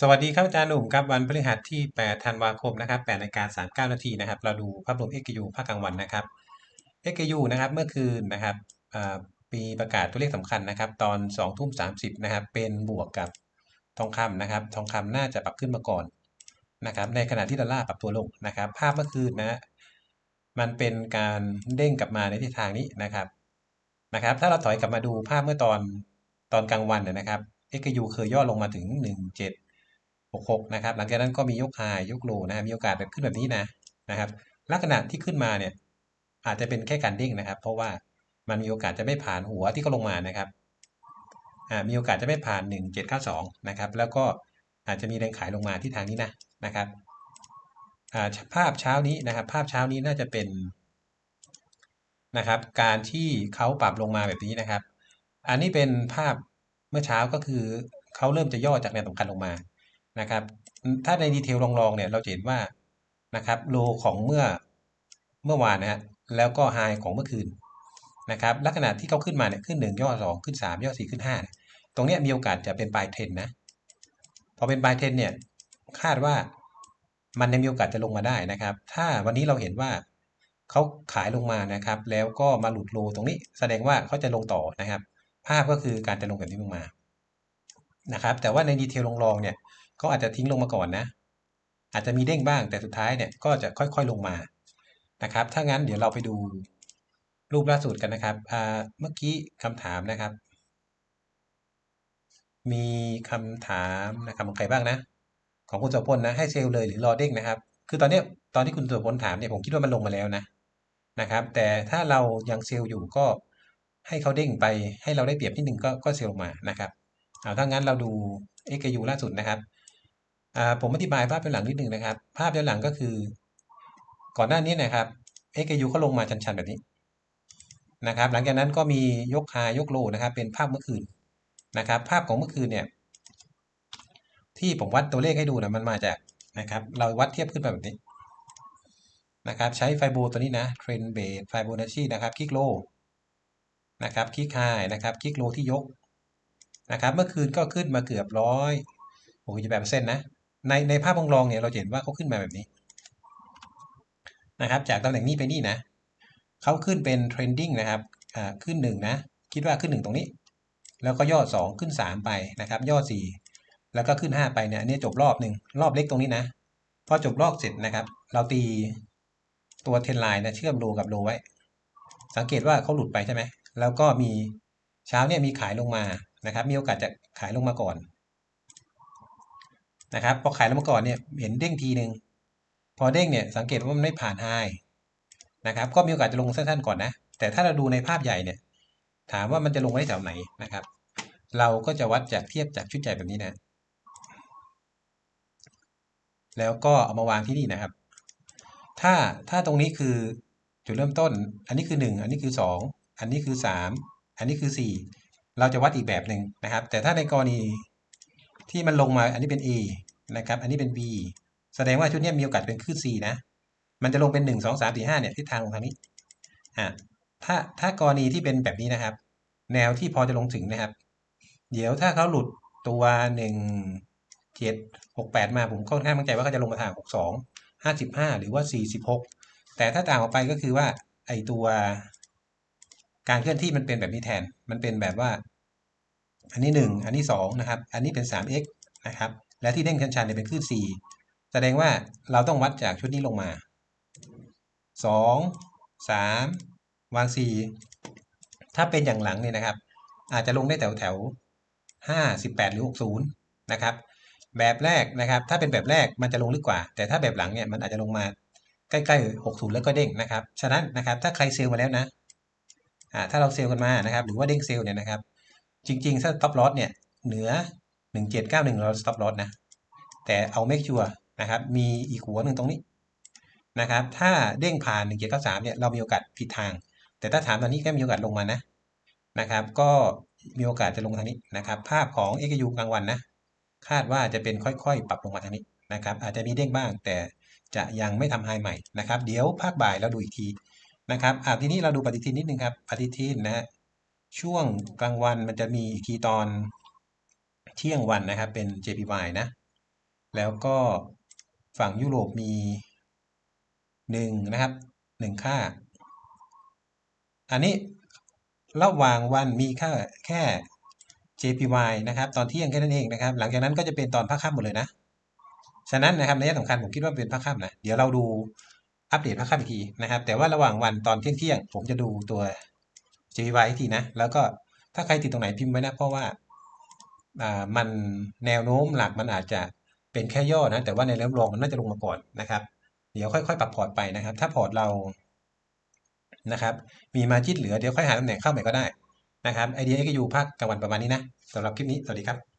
สวัสดีครับอาจารย์หนุ่มครับวันพฤหัสที่ 8 ธันวาคมนะครับ8นาฬิกา39 นาทีนะครับ เราดูภาพรวม XU ภาคกลางวันนะครับ XU นะครับเมื่อคืนนะครับปีประกาศตัวเลขสำคัญนะครับ ตอน 2 ทุ่ม 30 นะครับ เป็นบวกกับทองคำนะครับ ทองคำน่าจะปรับขึ้นมาก่อนนะครับ ในขณะที่ดอลลาร์ปรับตัวลงนะครับ ภาพเมื่อคืนนะมันเป็นการเด้งกลับมาในทิศทางนี้นะครับนะครับ ถ้าเราถอยกลับมาดูภาพเมื่อตอนตอนกลางวันเนี่ยนะครับ XU เคยย่อลงมาถึง 17 66นะครับหลังจากนั้นก็มียกไฮยกโลนะมีโอกาสแบบขึ้นแบบนี้นะนะครับ ลักษณะที่ขึ้นมาเนี่ยอาจจะเป็นแค่การเด้งนะครับ เพราะว่ามันมีโอกาสจะไม่ผ่านหัวที่เขาลงมานะครับมีโอกาสจะไม่ผ่าน 1792นะครับแล้วก็อาจจะมีแรงขายลงมาที่ทางนี้นะนะครับภาพเช้านี้นะครับ ภาพเช้านี้น่าจะเป็นนะครับ การที่เขาปรับลงมาแบบนี้นะครับ อันนี้เป็นภาพเมื่อเช้าก็คือเขาเริ่มจะย่อจากแนวสำคัญลงมา นะครับ ถ้าในดีเทลลองๆเนี่ยเราจะเห็นว่านะครับโลของเมื่อเมื่อวานนะฮะแล้วก็ไฮของเมื่อคืนนะครับลักษณะที่เขาขึ้นมาเนี่ยขึ้น 1 ย่อ 2 ขึ้น 3 ย่อ 4 ขึ้น 5 ตรงนี้มีโอกาสจะเป็นปลายเทรนนะ พอเป็นปลายเทรนเนี่ยคาดว่ามันยังมีโอกาสจะลงมาได้นะครับ ถ้าวันนี้เราเห็นว่าเขาขายลงมานะครับ แล้วก็มาหลุดโลตรงนี้ แสดงว่าเขาจะลงต่อนะครับ ภาพก็คือการจะลงแบบนี้ลงมานะครับ แต่ว่าในดีเทลลองๆเนี่ย ก็อาจจะทิ้งลงมาก่อนนะ อาจจะมีเด้งบ้างแต่สุดท้ายเนี่ยก็จะค่อยๆลงมานะครับ ถ้างั้นเดี๋ยวเราไปดูรูปล่าสุดกันนะครับเมื่อกี้คำถามนะครับ มีคำถามนะครับของใครบ้างนะ ของคุณสุพลนะให้เซลเลยหรือรอเด้งนะครับ คือตอนนี้ตอนที่คุณสุพลถามเนี่ยผมคิดว่ามันลงมาแล้วนะนะครับ แต่ถ้าเรายังเซลอยู่ก็ให้เขาเด้งไปให้เราได้เปรียบนิดนึงก็ก็เซลล์มานะครับเอาถ้างั้นเราดู XU ล่าสุดนะครับ ผมอธิบายภาพย้อนหลังนิดหนึ่งนะครับ ภาพย้อนหลังก็คือ ก่อนหน้านี้นะครับ XU ก็ลงมาชันๆแบบนี้นะครับ หลังจากนั้นก็มียกคายกโลนะครับ เป็นภาพเมื่อคืนนะครับ ภาพของเมื่อคืนเนี่ย ที่ผมวัดตัวเลขให้ดูนะมันมาจากนะครับ เราวัดเทียบขึ้นแบบนี้นะครับ ใช้ไฟโบตัวนี้นะเทรนเบสไฟโบนัชชีนะครับคลิกโลนะครับคลิกไฮนะครับคลิกโลที่ยกนะครับ เมื่อคืนก็ขึ้นมาเกือบร้อยหกสิบแปดเปอร์เซ็นต์นะ ในในภาพวงรองเนี่ยเราเห็นว่าเขาขึ้นมาแบบนี้นะครับ จากตำแหน่งนี้ไปนี่นะเขาขึ้นเป็น trending นะครับขึ้นหนึ่งนะคิดว่าขึ้นหนึ่งตรงนี้ แล้วก็ย่อสองขึ้นสามไปนะครับ ย่อสี่แล้วก็ขึ้นห้าไปเนี่ยอันนี้จบรอบหนึ่งรอบเล็กตรงนี้นะพอจบรอบเสร็จนะครับ เราตีตัวเทนไลน์นะเชื่อมโลกับโลไว้ สังเกตว่าเขาหลุดไปใช่ไหมแล้วก็มีเช้าเนี่ยมีขายลงมานะครับ มีโอกาสจะขายลงมาก่อน นะครับพอขายแล้วมาก่อนเนี่ยเห็นเด้งทีหนึ่งพอเด้งเนี่ยสังเกตว่ามันไม่ผ่านไฮนะครับ ก็มีโอกาสจะลงสั้นๆก่อนนะ แต่ถ้าเราดูในภาพใหญ่เนี่ย ถามว่ามันจะลงไว้แถวไหนนะครับ เราก็จะวัดจากเทียบจากชุดใหญ่แบบนี้นะ แล้วก็เอามาวางที่นี่นะครับ ถ้าถ้าตรงนี้คือจุดเริ่มต้น อันนี้คือ 1 อันนี้คือ 2 อันนี้คือ 3 อันนี้คือ 4 เราจะวัดอีกแบบหนึ่งนะครับ แต่ถ้าในกรณี ที่มันลงมาอันนี้เป็น A นะครับ อันนี้เป็น B แสดงว่าชุดนี้มีโอกาสเป็นคลื่น C นะ มันจะลงเป็น 1 2 3 4 5เนี่ยทิศทางลงทางนี้อ่าถ้าถ้ากรณีที่เป็นแบบนี้นะครับ แนวที่พอจะลงถึงนะครับ เดี๋ยวถ้าเขาหลุดตัว1 7 6 8 มาผมก็แค่มั่นใจว่าเขาจะลงมาทาง 62 55 หรือว่า 46 แต่ถ้าต่างออกไปก็คือว่าไอตัวการเคลื่อนที่มันเป็นแบบนี้แทน มันเป็นแบบว่า อันนี้ 1 อันนี้2นะครับ อันนี้เป็น 3x นะครับ และที่เด้งชันๆเนี่ยเป็นคลื่น 4 แสดงว่าเราต้องวัดจากชุดนี้ลงมา 2 3 วาง 4 ถ้าเป็นอย่างหลังเนี่ยนะครับ อาจจะลงได้แถวแถว5 18 หรือ 60 นะครับ แบบแรกนะครับ ถ้าเป็นแบบแรกมันจะลงลึกกว่า แต่ถ้าแบบหลังเนี่ยมันอาจจะลงมาใกล้ๆ 60 แล้วก็เด้งนะครับ ฉะนั้นนะครับ ถ้าใครเซลล์มาแล้วนะอ่าถ้าเราเซลล์กันมานะครับ หรือว่าเด้งเซลล์เนี่ยนะครับ จริงๆถ้า stop loss เนี่ยเหนือ 1791 เรา stop loss นะ แต่เอา make sure นะครับ มีอีกหัวหนึ่งตรงนี้นะครับ ถ้าเด้งผ่าน 1793 เนี่ย เรามีโอกาสผิดทาง แต่ถ้าถามตอนนี้ก็มีโอกาสลงมานะนะครับ ก็มีโอกาสจะลงทางนี้นะครับ ภาพของ XU กลางวันนะ คาดว่าจะเป็นค่อยๆ ปรับลงมาทางนี้นะครับ อาจจะมีเด้งบ้าง แต่จะยังไม่ทำไฮใหม่นะครับ เดี๋ยวภาคบ่ายเราดูอีกทีนะครับอ่าทีนี้เราดูปฏิทินนิดนึงครับ ปฏิทินนะ ช่วงกลางวันมันจะมีอีกทีตอนเที่ยงวันนะครับ เป็น JPY นะ แล้วก็ฝั่งยุโรปมีหนึ่งนะครับหนึ่งค่า อันนี้ระหว่างวันมีค่าแค่ JPY นะครับ ตอนเที่ยงแค่นั้นเองนะครับ หลังจากนั้นก็จะเป็นตอนภาคค่ำหมดเลยนะ ฉะนั้นนะครับในยะสำคัญผมคิดว่าเป็นภาคค่ำนะ เดี๋ยวเราดูอัปเดตภาคค่ำอีกทีนะครับ แต่ว่าระหว่างวันตอนเที่ยงเที่ยงผมจะดูตัว JPY อีกทีนะ แล้วก็ถ้าใครติดตรงไหนพิมพ์ไว้นะ เพราะว่าอ่ามันแนวโน้มหลักมันอาจจะเป็นแค่ย่อนะ แต่ว่าในแนวรองมันน่าจะลงมาก่อนนะครับ เดี๋ยวค่อยๆ ปรับพอร์ตไปนะครับ ถ้าพอร์ตเรานะครับมีมาจิตเหลือเดี๋ยวค่อยหาตำแหน่งเข้าใหม่ก็ได้นะครับไอเดียก็อยู่ภาคกลางวันประมาณนี้นะสำหรับคลิปนี้ สวัสดีครับ